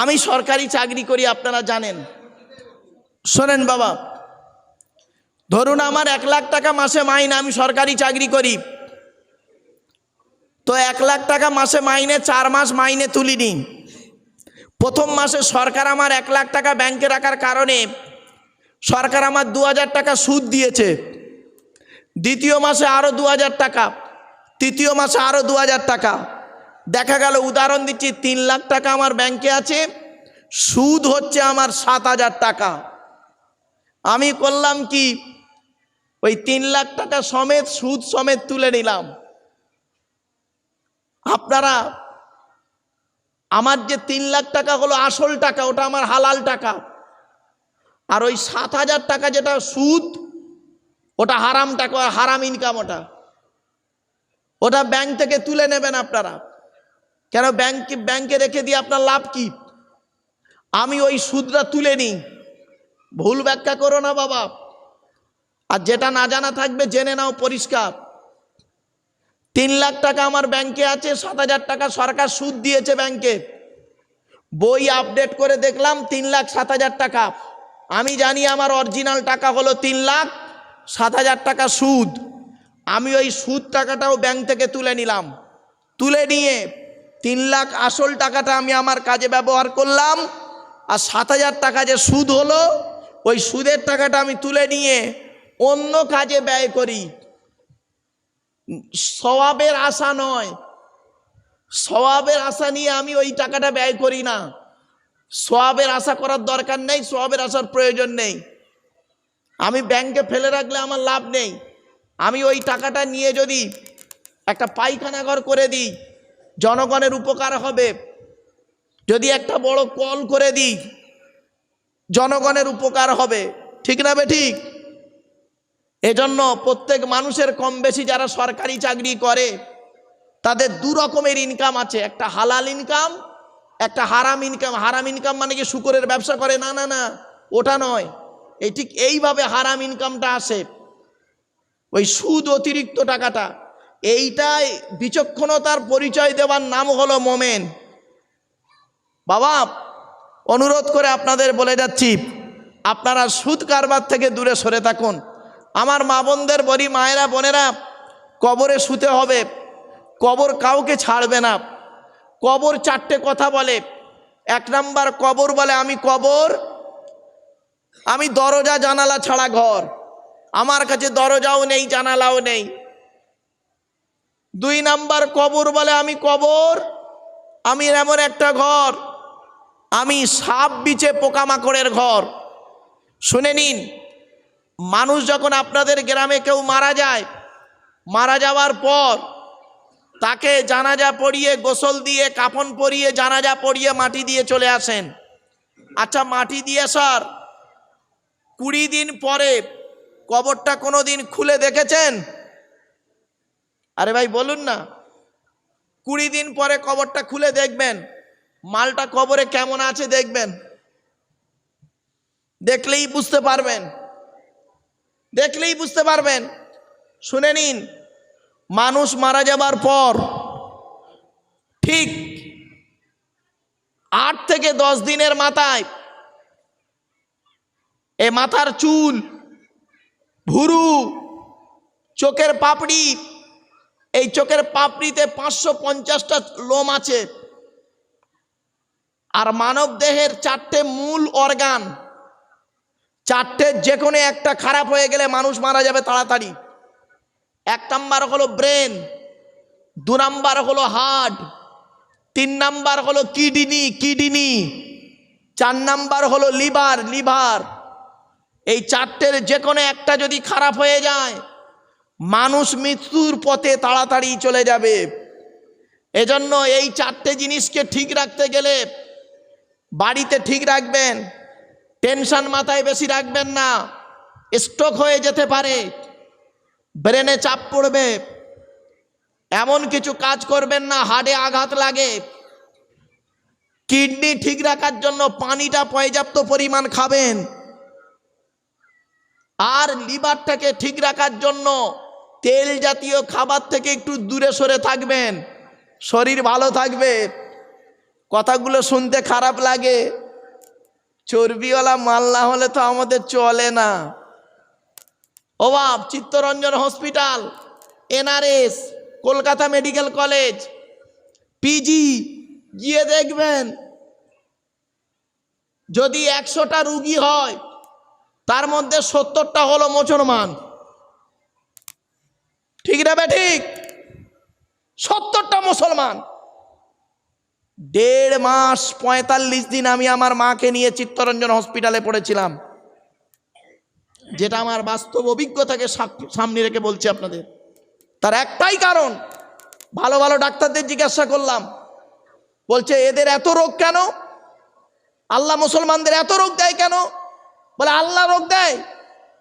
আমি সরকারি চাকরি করি, আপনারা জানেন। শোনেন বাবা, ধরুন আমার এক লাখ টাকা মাসে মাইনে, আমি সরকারি চাকরি করি। তো এক লাখ টাকা মাসে মাইনে, চার মাস মাইনে তুলিনি। প্রথম মাসে সরকার আমার এক লাখ টাকা ব্যাংকে রাখার কারণে সরকার আমার দু হাজার টাকা সুদ দিয়েছে। দ্বিতীয় মাসে আরও দু হাজার টাকা, তৃতীয় মাসে আরও দু হাজার টাকা। দেখা গেল, উদাহরণ দিচ্ছি, তিন লাখ টাকা আমার ব্যাংকে আছে, সুদ হচ্ছে আমার সাত হাজার টাকা। আমি করলাম কি? ওই তিন লাখ টাকা সমেত, সুদ সমেত তুলে নিলাম। আপনারা, আমার যে তিন লাখ টাকা হলো আসল টাকা, ওটা আমার হালাল টাকা। আর ওই সাত হাজার টাকা যেটা সুদ, ওটা হারাম টাকা, হারাম ইনকাম ওটা। ওটা ব্যাংক থেকে তুলে নেবেন আপনারা। কেন ব্যাংক ব্যাংকে রেখে দিয়ে আপনার লাভ কি? আমি ওই সুদটা তুলে নিই। ভুল ব্যাখ্যা করো না বাবা। আর যেটা না জানা থাকবে, জেনে নাও পরিষ্কার। তিন লাখ টাকা আমার ব্যাংকে আছে, সাত হাজার টাকা সরকার সুদ দিয়েছে ব্যাংকে বই আপডেট করে দেখলাম, তিন লাখ সাত হাজার টাকা। আমি জানি আমার অরিজিনাল টাকা হলো তিন লাখ সাত হাজার টাকা সুদ। আমি ওই সুদ টাকাটাও ব্যাংক থেকে তুলে নিলাম। তুলে নিয়ে তিন লাখ আসল টাকাটা আমি আমার কাজে ব্যবহার করলাম, আর সাত হাজার টাকা যে সুদ হলো, ওই সুদের টাকাটা আমি তুলে নিয়ে অন্য কাজে ব্যয় করি। সওয়াবের আশা নয়। সওয়াবের আশা নিয়ে আমি ওই টাকাটা ব্যয় করি না। সওয়াবের আশা করার দরকার নেই, সওয়াবের আশার প্রয়োজন নেই। আমি ব্যাংকে ফেলে রাখলে আমার লাভ নেই। আমি ওই টাকাটা নিয়ে যদি একটা পায়খানা ঘর করে দিই জনগণের উপকার হবে। যদি একটা বড় কল করে দিই, জনগণের উপকার হবে। ঠিক না বে ঠিক? এজন্য প্রত্যেক মানুষের কম বেশি যারা সরকারি চাকরি করে, তাদের দু রকমের ইনকাম আছে। একটা হালাল ইনকাম একটা হারাম ইনকাম হারাম ইনকাম মানে কি শুকরের ব্যবসা করে? না না না, ওটা নয়। এই ঠিক এইভাবে হারাম ইনকামটা আসে। ওই সুদ অতিরিক্ত টাকাটা। এইটাই বিচক্ষণতার পরিচয় দেওয়ার নাম হলো মোমেন। বাবা, অনুরোধ করে আপনাদের বলে যাচ্ছি, আপনারা সুদ কারবার থেকে দূরে সরে থাকুন। আমার মা বোনদের বলি, মায়েরা, বোনেরা, কবরে শুতে হবে। কবর কাউকে ছাড়বে না। কবর চারটে কথা বলে। এক নাম্বার, কবর বলে, আমি কবর, আমি দরজা জানালা ছাড়া ঘর। আমার কাছে দরজাও নেই, জানালাও নেই। দুই নাম্বার কবর বলে আমি কবর, আমি এমন একটা ঘর, আমি সাপ বিচে পোকামাকড়ের ঘর। শুনে নিন, মানুষ যখন আপনাদের গ্রামে কেউ মারা যায়, মারা যাওয়ার পর তাকে জানাজা পড়িয়ে, গোসল দিয়ে, কাফন পরিয়ে, জানাজা পড়িয়ে মাটি দিয়ে চলে আসেন। আচ্ছা মাটি দিয়ে স্যার, কুড়ি দিন পরে কবরটা কোনো দিন খুলে দেখেছেন? আরে ভাই, বলুন না। কুড়ি দিন পরে কবরটা খুলে দেখবেন। মালটা কবরে কেমন আছে দেখবেন। দেখলেই বুঝতে পারবেন। দেখলেই বুঝতে পারবেন। শুনে নিন, মানুষ মারা যাবার পর ঠিক আট থেকে দশ দিনের মাথায় এ মাথার চুল, ভুরু, চোখের পাপড়ি এই চোখের পাপড়িতে পাঁচশো পঞ্চাশটা লোম আছে। আর মানব দেহের চারটে মূল অর্গান। চারটে যে কোনো একটা খারাপ হয়ে গেলে মানুষ মারা যাবে তাড়াতাড়ি। এক নাম্বার হলো ব্রেন, দু নাম্বার হলো হার্ট, তিন নাম্বার হলো কিডনি কিডনি, চার নাম্বার হলো লিভার লিভার। এই চারটের যে কোনো একটা যদি খারাপ হয়ে যায় মানুষ মৃত্যুর পথে তাড়াতাড়ি চলে যাবে। এজন্য এই চারটে জিনিসকে ঠিক রাখতে গেলে বাড়িতে ঠিক রাখবেন, টেনশন মাথায় বেশি রাখবেন না, স্ট্রোক হয়ে যেতে পারে, ব্রেনে চাপ পড়বে, এমন কিছু কাজ করবেন না, হাড়ে আঘাত লাগে। কিডনি ঠিক রাখার জন্য পানিটা পর্যাপ্ত পরিমাণ খাবেন। আর লিভারটাকে ঠিক রাখার জন্য তেল জাতীয় খাবার থেকে একটু দূরে সরে থাকবেন, শরীর ভালো থাকবে, কথাগুলো শুনতে খারাপ লাগে। চর্বিওয়ালা মাল না হলে তো আমাদের চলে না। অভাব Chittaranjan hospital, NRS, Kolkata medical college, PG, গিয়ে দেখবেন। যদি একশোটা রুগী হয়, তার মধ্যে সত্তরটা হলো মুসলমান। ঠিক না বে ঠিক? সত্তরটা মুসলমান। দেড় মাস পঁয়তাল্লিশ দিন আমি আমার মাকে নিয়ে চিত্তরঞ্জন হসপিটালে পড়েছিলাম। যেটা আমার বাস্তব অভিজ্ঞতাকে সামনে রেখে বলছি আপনাদের। তার একটাই কারণ, ভালো ভালো ডাক্তারদের জিজ্ঞাসা করলাম। বলছে, এদের এত রোগ কেন? আল্লাহ মুসলমানদের এত রোগ দেয় কেন? বলে, আল্লাহ রোগ দেয়।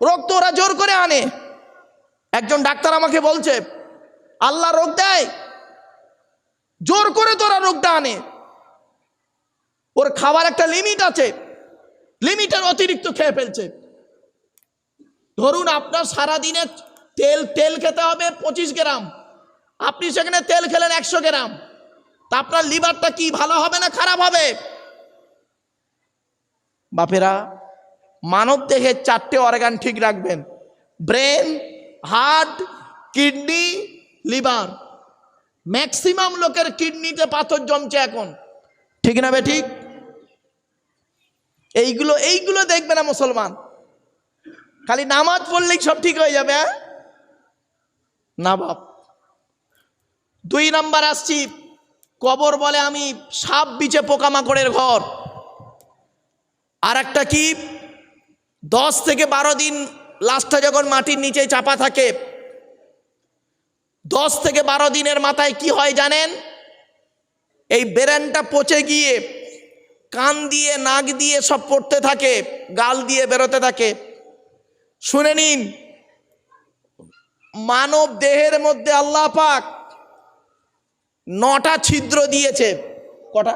রোগ তো ওরা জোর করে আনে। একজন ডাক্তার আমাকে বলছে, আল্লাহ রোগ দেয়, জোর করে তোরা রোগটা আনে। ওর খাবার একটা লিমিট আছে লিমিটের অতিরিক্ত খেয়ে ফেলছে। ধরুন আপনার সারাদিনে তেল তেল খেতে হবে পঁচিশ গ্রাম, আপনি সেখানে তেল খেলেন একশো গ্রাম, তা আপনার লিভারটা কি, ভালো হবে না খারাপ হবে? বাপেরা মানব দেহের চারটে অর্গান ঠিক রাখবেন, brain heart kidney, liver. Maximum লোকের কিডনিতে পাথর জমছে এখন। ঠিক না বে ঠিক? এইগুলো এইগুলো দেখবে না মুসলমান। খালি নামাজ পড়লেই সব ঠিক হয়ে যাবে হ্যাঁ? না বাপ। দুই নাম্বার আসছি, কবর বলে আমি সাপ বিচে পোকামাকড়ের ঘর। আর একটা কি? দশ থেকে বারো দিন লাস্টটা যখন মাটির নিচে চাপা থাকে, দশ থেকে বারো দিনের মাথায় কি হয় জানেন? এই বেরেনটা পচে গিয়ে কান দিয়ে, নাক দিয়ে সব পড়তে থাকে, গাল দিয়ে বেরোতে থাকে। শুনে নিন, মানব দেহের মধ্যে আল্লাহ পাক নটা ছিদ্র দিয়েছে। কটা?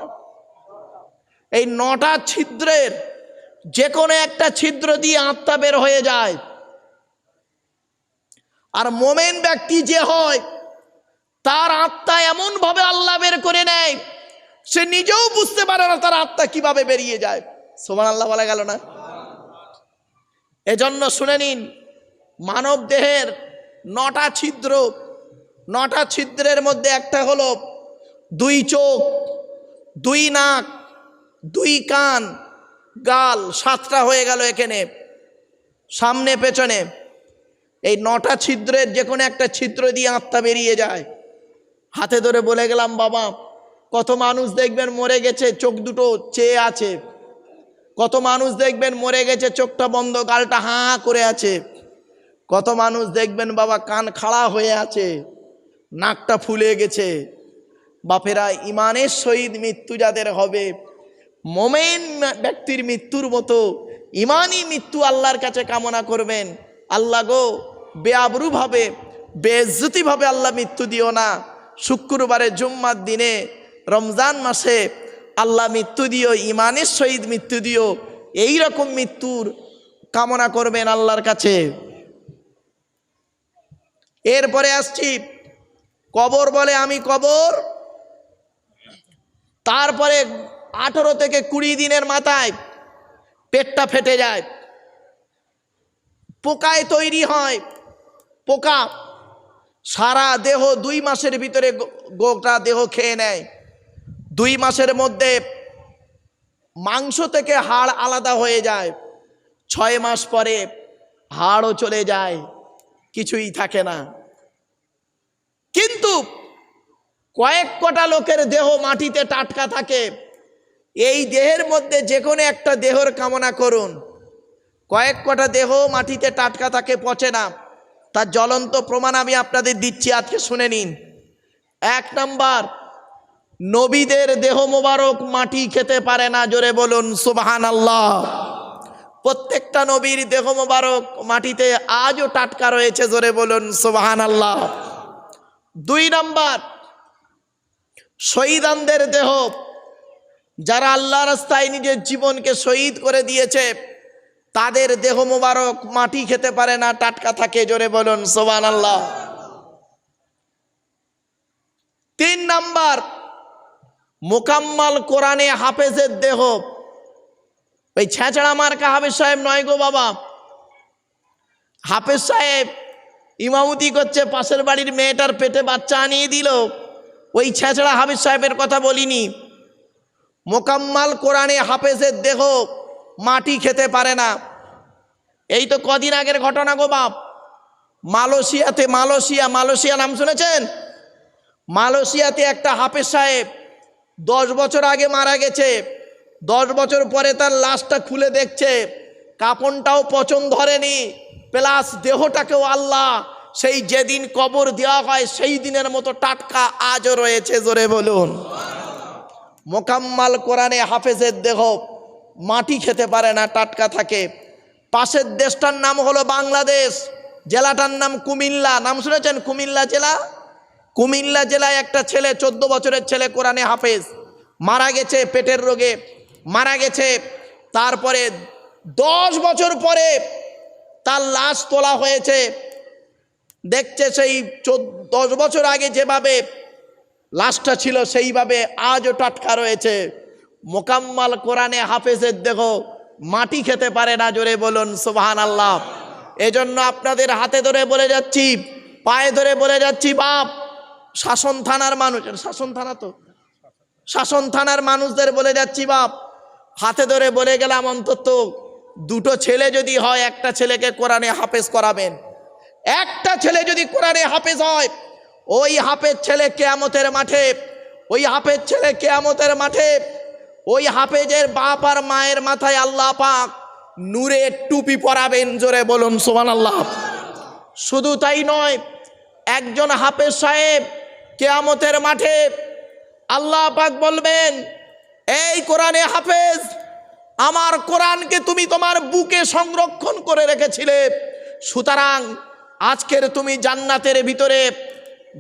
এই নটা ছিদ্রের যে কোনো একটা ছিদ্র দিয়ে আত্মা বের হয়ে যায়। আর মোমেন ব্যক্তি যে হয়, তার আত্মা এমনভাবে আল্লাহ বের করে নেয়, সে নিজেও বুঝতে পারে না তার আত্মা কীভাবে বেরিয়ে যায়। সোমান আল্লাহ বলা গেল না? এজন্য শুনে নিন, মানব দেহের নটা ছিদ্র, নটা ছিদ্রের মধ্যে একটা হলো দুই চোখ, দুই নাক, দুই কান, গাল, সাতটা হয়ে গেল এখানে, সামনে, পেছনে। এই নটা ছিদ্রের যে কোনো একটা ছিদ্র দিয়ে আত্মা বেরিয়ে যায়। হাতে ধরে বলে গেলাম, বাবা, কত মানুষ দেখবেন মরে গেছে, চোখ দুটো চেয়ে আছে। কত মানুষ দেখবেন মরে গেছে, চোখটা বন্ধ, গালটা হাঁ করে আছে। কত মানুষ দেখবেন, বাবা, কান খাড়া হয়ে আছে, নাকটা ফুলে গেছে। বাপেরা, ইমানের সহিত মৃত্যু যাদের হবে, মোমেন ব্যক্তির মৃত্যুর মতো ইমানই মৃত্যু আল্লাহর কাছে কামনা করবেন। আল্লাহ গো, বেআবরুভাবে বেজ্জতিভাবে আল্লাহ মৃত্যু দিও না। শুক্রবারে জুম্মার দিনে, রমজান মাসে আল্লাহ মৃত্যু দিও ইমানের সহিত মৃত্যু দিও। এই রকম মৃত্যুর কামনা করবেন আল্লাহর কাছে। এরপরে আসছি, কবর বলে আমি কবর। তারপরে আঠেরো থেকে কুড়ি দিনের মাথায় পেটটা ফেটে যায়। পোকায় তৈরি হয়। পোকা সারা দেহ দুই মাসের ভিতরে গোটা দেহ খেয়ে নেয়। দুই মাসের মধ্যে মাংস থেকে হাড় আলাদা হয়ে যায়। ছয় মাস পরে হাড়ও চলে যায়। কিছুই থাকে না। কিন্তু কয়েক কটা লোকের দেহ মাটিতে টাটকা থাকে। এই দেহের মধ্যে যে কোনো একটা দেহর কামনা করুন। কয়েক কটা দেহ মাটিতে টাটকা থাকে, পচে না। তার জ্বলন্ত প্রমাণ আমি আপনাদের দিচ্ছি, আজকে শুনে নিন। এক নাম্বার, নবীদের দেহ মোবারক মাটি খেতে পারে না, জোরে বলুন সুবাহান আল্লাহ প্রত্যেকটা নবীর দেহ মোবারক মাটিতে আজও টাটকা রয়েছে, জোরে বলুন সুবাহান আল্লাহ দুই নাম্বার, শহীদানদের দেহ, যারা আল্লাহ রাস্তায় নিজের জীবনকে শহীদ করে দিয়েছে তাদের দেহ মোবারক, মাটি খেতে পারে না, টাটকা থাকে, জোরে বলুন সোবান আল্লাহ তিন নাম্বার, মোকাম্মাল কোরআনে হাফেজের দেহ। ওই ছেঁচড়া মার্কা হাফেজ সাহেব নয় গো বাবা। হাফেজ সাহেব ইমামতি করছে, পাশের বাড়ির মেয়েটার পেটে বাচ্চা আনিয়ে দিল। ওই ছেঁচড়া হাফেজ সাহেবের কথা বলিনি। মোকাম্মাল কোরআনে হাফেজের দেহ মাটি খেতে পারে না। এই তো কদিন আগের ঘটনা গো বাপ। মালয়েশিয়াতে, মালয়েশিয়া মালয়েশিয়া নাম শুনেছেন? মালয়েশিয়াতে একটা হাফেজ সাহেব দশ বছর আগে মারা গেছে। দশ বছর পরে তার লাশটা খুলে দেখছে। কাপনটাও পচন ধরেনি। প্লাস দেহটাকেও আল্লাহ সেই যেদিন কবর দেওয়া হয় সেই দিনের মতো টাটকা আজও রয়েছে, জোরে বলুন। মোকাম্মাল কোরআনে হাফেজের দেহ মাটি খেতে পারে না, টাটকা থাকে। পাশের দেশটার নাম হলো বাংলাদেশ, জেলাটার নাম কুমিল্লা। নাম শুনেছেন কুমিল্লা জেলা? কুমিল্লা জেলায় একটা ছেলে, চোদ্দ বছরের ছেলে কোরআনে হাফেজ। মারা গেছে পেটের রোগে, মারা গেছে। তারপরে দশ বছর পরে তার লাশ তোলা হয়েছে। দেখছে সেই দশ বছর আগে যেভাবে লাশটা ছিল, সেইভাবে আজও টাটকা রয়েছে। মোকাম্মাল কোরআনে হাফেজের দেখো মাটি খেতে পারে না, জোরে বলুন সুবাহান আল্লাহ এজন্য আপনাদের হাতে ধরে বলে যাচ্ছি, পায়ে ধরে বলে যাচ্ছি, বাপ, শাসন থানার মানুষ, শাসন থানা তো, শাসন থানার মানুষদের বলে যাচ্ছি, বাপ, হাতে ধরে বলে গেলাম অন্তত দুটো ছেলে যদি হয়, একটা ছেলেকে কোরআনে হাফেজ করাবেন। একটা ছেলে যদি কোরআনে হাফেজ হয়, ওই হাফেজ ছেলে কেয়ামতের মাঠে, ওই হাফেজ ছেলে কেয়ামতের মাঠে ওই হাফেজের বাপ আর মায়ের মাথায় আল্লাহ পাক নূরের টুপি পরাবেন, জোরে বলুন সোমান আল্লাহ শুধু তাই নয়, একজন হাফেজ সাহেব কেয়ামতের মাঠে আল্লাহ পাক বলবেন, এই কোরআনে হাফেজ, আমার কোরআনকে তুমি তোমার বুকে সংরক্ষণ করে রেখেছিলে। সুতরাং আজকের তুমি জান্নাতের ভিতরে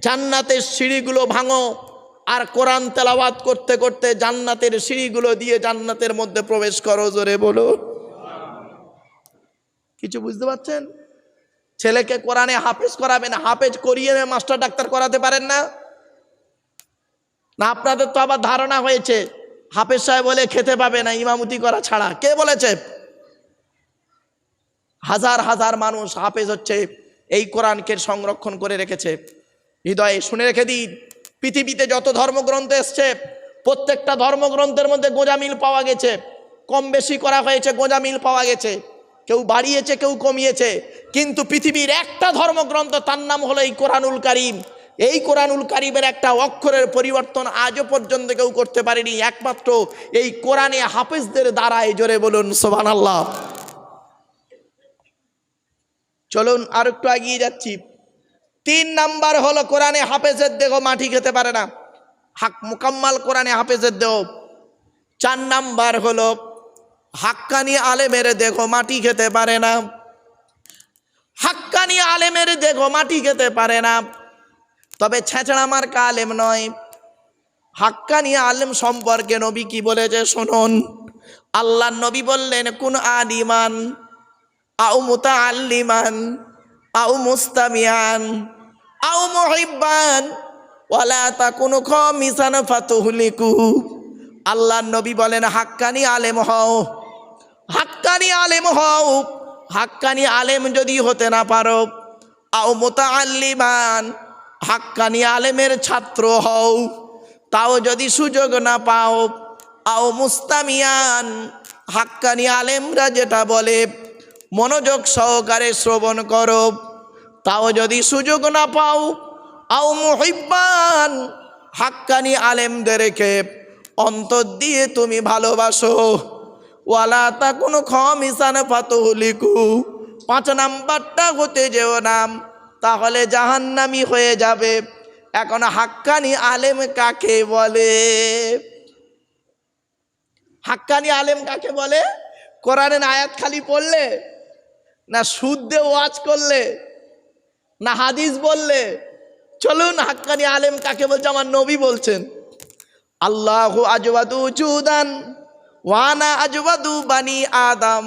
জান্নাতের সিঁড়িগুলো ভাঙো আর কোরআন তেলাওয়াত করতে করতে জান্নাতের সিঁড়িগুলো দিয়ে জান্নাতের মধ্যে প্রবেশ করো, জোরে বলো। কিছু বুঝতে পারছেন? ছেলেকে কোরআনে হাফেজ করাবেন, হাফেজ করিয়ে মাস্টার ডাক্তার করাতে পারেন না? না, আপনাদের তো আবার ধারণা হয়েছে, হাফেজ সাহেব বলে খেতে পাবে না, ইমামতি করা ছাড়া। কে বলেছে? হাজার হাজার মানুষ হাফেজ হচ্ছে, এই কোরআনকে সংরক্ষণ করে রেখেছে। হৃদয়ে শুনে রেখে দিন। পৃথিবীতে যত ধর্মগ্রন্থ এসছে, প্রত্যেকটা ধর্মগ্রন্থের মধ্যে গোঁজামিল পাওয়া গেছে। কম বেশি করা হয়েছে গোঁজামিল পাওয়া গেছে। কেউ বাড়িয়েছে, কেউ কমিয়েছে। কিন্তু পৃথিবীর একটা ধর্মগ্রন্থ, তার নাম হলো এই কোরআনুল কারিম। এই কোরআনুল কারিমের একটা অক্ষরের পরিবর্তন আজও পর্যন্ত কেউ করতে পারেনি। একমাত্র এই কোরআনে হাফেজদের দ্বারাই, জোরে বলুন সোবান আল্লাহ চলুন আর একটু এগিয়ে যাচ্ছি। তিন নাম্বার হলো কোরআনে হাফেজের দেহ মাটি খেতে পারে না। হাক মোকাম্মাল কোরআনে হাফেজের দেহ। চার নাম্বার হলো হাক্কানি আলেমের দেহ মাটি খেতে পারে না। হাক্কানি আলেমের দেহ মাটি খেতে পারে না। তবে ছেঁচড়া আমার আলেম নয়। হাক্কানি আলেম সম্পর্কে নবী কি বলেছে শুনুন। আল্লাহ নবী বললেন, কোন আলিমান? আউ মুতা আল্লিমান আউ মুস্তামিয়ান? আউ মুহিব্বান ফাতুহলিকু আল্লাহ নবী বলেন, হাক্কানি আলেম হও। হাক্কানি আলেম হও। হাক্কানি আলেম যদি হতে না পারো, আও মোতা আল্লিমান হাক্কানি আলেমের ছাত্র হও। তাও যদি সুযোগ না পাও, আও মুস্তামিয়ান, হাক্কানি আলেমরা যেটা বলে, মনোযোগ সহকারে শ্রবণ করো। তাও যদি সুযোগ না পাও, আও মুহিব্বান, হাক্কানি আলেমদেরকে অন্তর দিয়ে তুমি ভালোবাসো। ওয়ালা তা কোনো খমিসান ফাতহলিকু, পাঁচ নাম্বারটা হতে যেও নাম তাহলে জাহান্নামি হয়ে যাবে। এখন হাক্কানি আলেম কাকে বলে? হাক্কানি আলেম কাকে বলে? কোরআনের আয়াত খালি পড়লে না সুদ দিয়ে ওয়াজ করলে? না হাদিস বললে? চলুন, হাক্কানি আলেম কাকে বলছে? আমার নবী বলছেন। আল্লাহ আজবাদু চুদান ওয়ানা আজবাদু বানি আদম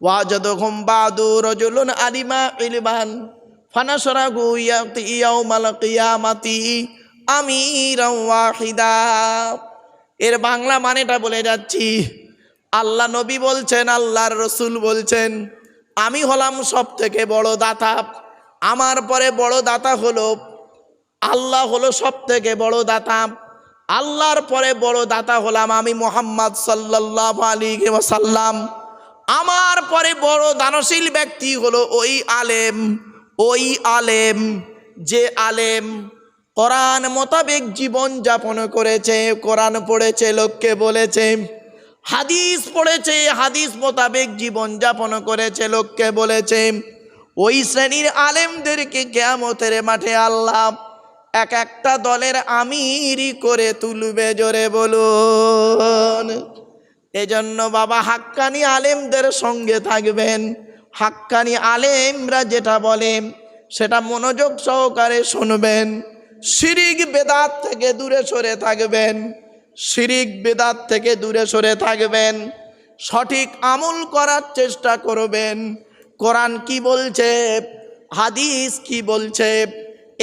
ওয়াজদহুম বাদু রজুলুন আলিমা ইলমান, ফানাশরাহু ইয়াতি ইয়াউমাল কিয়ামাতি আমিরান ওয়াহিদা। এর বাংলা মানেটা বলে যাচ্ছি, আল্লাহ নবী বলছেন, আল্লাহর রসুল বলছেন, আমি হলাম সব থেকে বড় দাতা। আমার পরে বড় দাতা হলো, আল্লাহ হলো সব থেকে বড় দাতা। আল্লাহর পরে বড় দাতা হলাম আমি মোহাম্মদ সাল্লাহ আলী সাল্লাম আমার পরে বড় দানশীল ব্যক্তি হলো ওই আলেম ওই আলেম, যে আলেম কোরআন মোতাবেক জীবন যাপন করেছে, কোরআন পড়েছে, লোককে বলেছে, হাদিস পড়েছে, হাদিস মোতাবেক জীবন যাপন করেছে, লোককে বলেছে। ওই শ্রেণির আলেমদেরকে কেয়ামতের মাঠে আল্লাহ এক একটা দলের আমিরি করে তুলবে, জোরে বলুন। এজন্য বাবা, হাক্কানি আলেমদের সঙ্গে থাকবেন। হাক্কানি আলেমরা যেটা বলেন সেটা মনোযোগ সহকারে শুনবেন। শিরিক বেদাত থেকে দূরে সরে থাকবেন। শিরিক বেদাত থেকে দূরে সরে থাকবেন। সঠিক আমল করার চেষ্টা করবেন। কোরআন কি বলছে? হাদিস কি বলছে?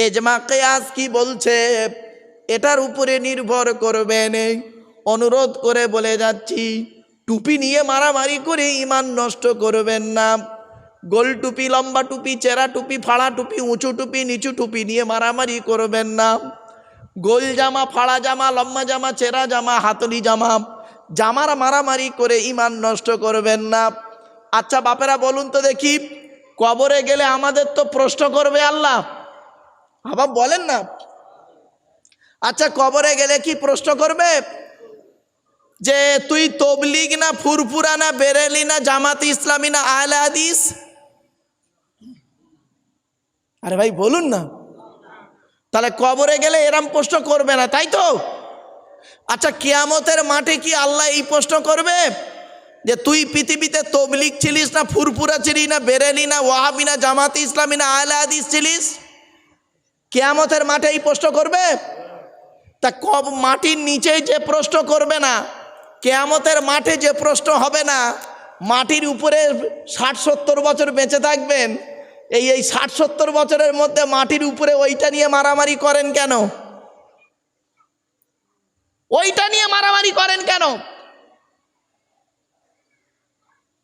এজমা কেয়াস কি বলছে? এটার উপরে নির্ভর করবেন অনুরোধ করে বলে যাচ্ছি, টুপি নিয়ে মারামারি করে ইমান নষ্ট করবেন না। গোল টুপি, লম্বা টুপি, চেরা টুপি, ফাড়া টুপি, উঁচু টুপি, নিচু টুপি নিয়ে মারামারি করবেন না। গোল জামা, ফাড়া জামা, লম্বা জামা, চেরা জামা, হাতলি জামা, জামার মারামারি করে ইমান নষ্ট করবেন না। আচ্ছা বাপেরা, বলুন তো দেখি, কবরে গেলে আমাদের তো প্রশ্ন করবে আল্লাহ। আবার বলেন না। আচ্ছা কবরে গেলে কি প্রশ্ন করবে? যে, তুই তবলিগ না ফুরফুরা না বেরেলি না জামাত ইসলামী না আহলে হাদিস? আরে ভাই, বলুন না। তাহলে কবরে গেলে এরম প্রশ্ন করবে না, তাই তো? আচ্ছা কিয়ামতের মাঠে কি আল্লাহ এই প্রশ্ন করবে? যে তুই পৃথিবীতে তবলিক ছিলিস না, ফুরফুরা ছিলি না বেরেলি না, ওয়াহাবি না, জামাত ইসলামী না, আহলে হাদিস ছিলিস? কেয়ামতের মাঠে এই প্রশ্ন করবে? তা কব মাটির নিচে যে প্রশ্ন করবে না, কেয়ামতের মাঠে যে প্রশ্ন হবে না, মাটির উপরে ষাট সত্তর বছর বেঁচে থাকবেন, এই এই ষাট সত্তর বছরের মধ্যে মাটির উপরে ওইটা নিয়ে মারামারি করেন কেন? ওইটা নিয়ে মারামারি করেন কেন?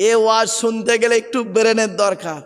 এ ওয়াজ শুনতে গেলে একটু ব্রেনের দরকার।